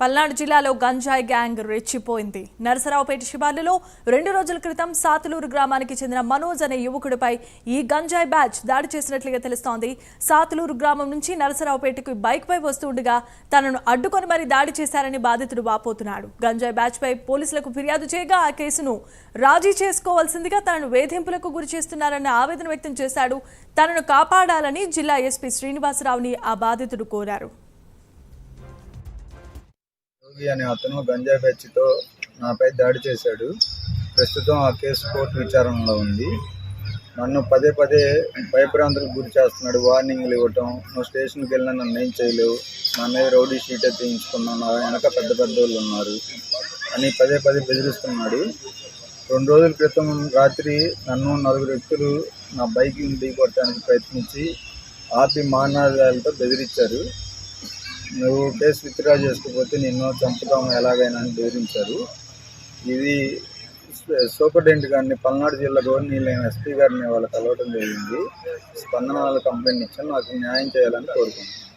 పల్నాడు జిల్లాలో గంజాయి గ్యాంగ్ రెచ్చిపోయింది. నరసరావుపేట శివార్లలో రెండు రోజుల క్రితం సాతులూరు గ్రామానికి చెందిన మనోజ్ అనే యువకుడిపై ఈ గంజాయి బ్యాచ్ దాడి చేసినట్లుగా తెలుస్తోంది. సాతులూరు గ్రామం నుంచి నరసరావుపేటకు బైక్ పై వస్తుండగా తనను అడ్డుకొని మరీ దాడి చేశారని బాధితుడు వాపోతున్నాడు. గంజాయి బ్యాచ్ పై పోలీసులకు ఫిర్యాదు చేయగా ఆ కేసును రాజీ చేసుకోవాల్సిందిగా తనను వేధింపులకు గురి చేస్తున్నారన్న ఆవేదన వ్యక్తం చేశాడు. తనను కాపాడాలని జిల్లా ఎస్పీ శ్రీనివాసరావుని ఆ బాధితుడు కోరారు. యోగి అనే అతను గంజాయి బ్యాచ్తో నాపై దాడి చేశాడు. ప్రస్తుతం ఆ కేసు కోర్టు విచారణలో ఉంది. నన్ను పదే పదే భయభ్రాంతులకు గురి చేస్తున్నాడు. వార్నింగ్లు ఇవ్వటం నువ్వు స్టేషన్కి వెళ్ళినా నన్ను ఏం చేయలేవు. నా మీద రౌడీ షీట్ తీయించుకున్నాను నా వెనక పెద్ద పెద్ద వాళ్ళు ఉన్నారు అని పదే పదే బెదిరిస్తున్నాడు. రెండు రోజుల క్రితం రాత్రి నన్ను నలుగురు వ్యక్తులు నా బైక్ని దిగొట్టడానికి ప్రయత్నించి ఆపి మానాదాలతో బెదిరించారు. నువ్వు కేసు విత్డ్రా చేసుకోకపోతే నిన్ను చంపుతాము ఎలాగైనా అని బెదిరించారు. ఇది సూపరింటెండెంట్ గారిని పల్నాడు జిల్లా గవర్నీలైన ఎస్పీ గారిని వాళ్ళు కలవడం జరిగింది. స్పందన వాళ్ళ కంప్లైంట్ ఇచ్చాను నాకు న్యాయం చేయాలని కోరుకుంటున్నాను.